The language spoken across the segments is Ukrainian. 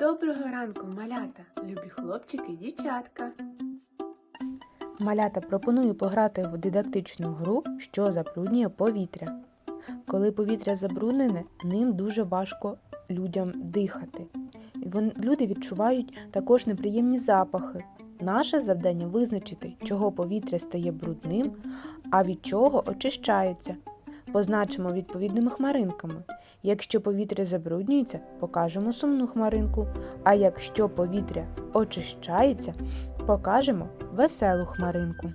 Доброго ранку, малята, любі хлопчики дівчатка. Малята пропоную пограти в дидактичну гру, що забруднює повітря. Коли повітря забруднене, ним дуже важко людям дихати. Люди відчувають також неприємні запахи. Наше завдання визначити, чого повітря стає брудним, а від чого очищається. Позначимо відповідними хмаринками. Якщо повітря забруднюється, покажемо сумну хмаринку. А якщо повітря очищається, покажемо веселу хмаринку.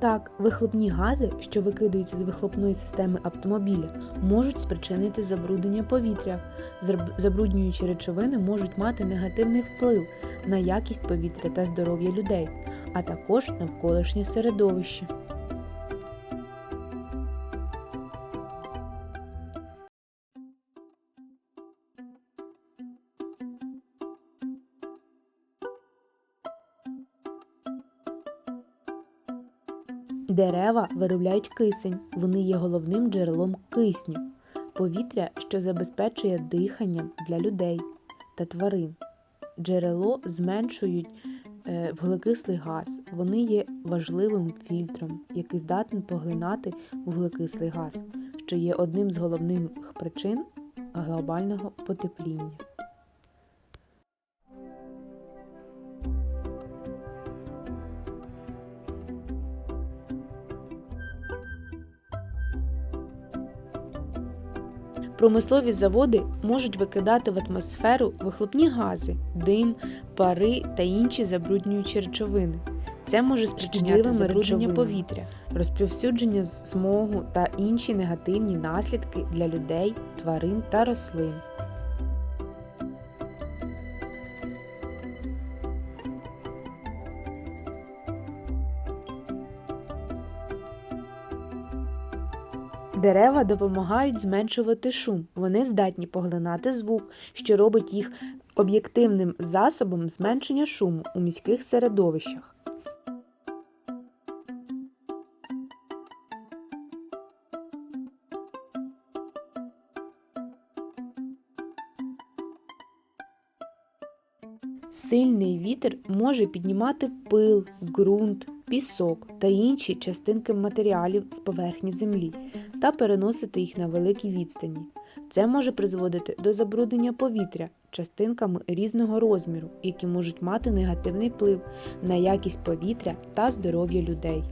Так, вихлопні гази, що викидаються з вихлопної системи автомобіля, можуть спричинити забруднення повітря. Заб- Забруднюючі речовини можуть мати негативний вплив на якість повітря та здоров'я людей, а також навколишнє середовище. Дерева виробляють кисень, вони є головним джерелом кисню, повітря, що забезпечує диханням для людей та тварин. Джерело зменшують е, вуглекислий газ. Вони є важливим фільтром, який здатний поглинати вуглекислий газ, що є одним з головних причин глобального потепління. Промислові заводи можуть викидати в атмосферу вихлопні гази, дим, пари та інші забруднюючі речовини. Це може спричиняти забруднення повітря, розповсюдження смогу та інші негативні наслідки для людей, тварин та рослин. Дерева допомагають зменшувати шум. Вони здатні поглинати звук, що робить їх об'єктивним засобом зменшення шуму у міських середовищах. Сильний вітер може піднімати пил, ґрунт, пісок та інші частинки матеріалів з поверхні землі та переносити їх на великі відстані. Це може призводити до забруднення повітря частинками різного розміру, які можуть мати негативний вплив на якість повітря та здоров'я людей.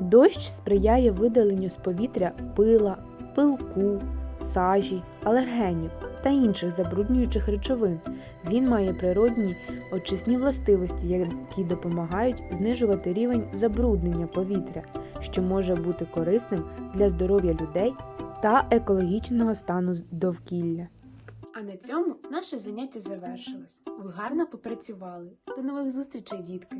Дощ сприяє видаленню з повітря пила, пилку, сажі, алергенів та інших забруднюючих речовин. Він має природні очисні властивості, які допомагають знижувати рівень забруднення повітря, що може бути корисним для здоров'я людей та екологічного стану довкілля. А на цьому наше заняття завершилось. Ви гарно попрацювали. До нових зустрічей, дітки!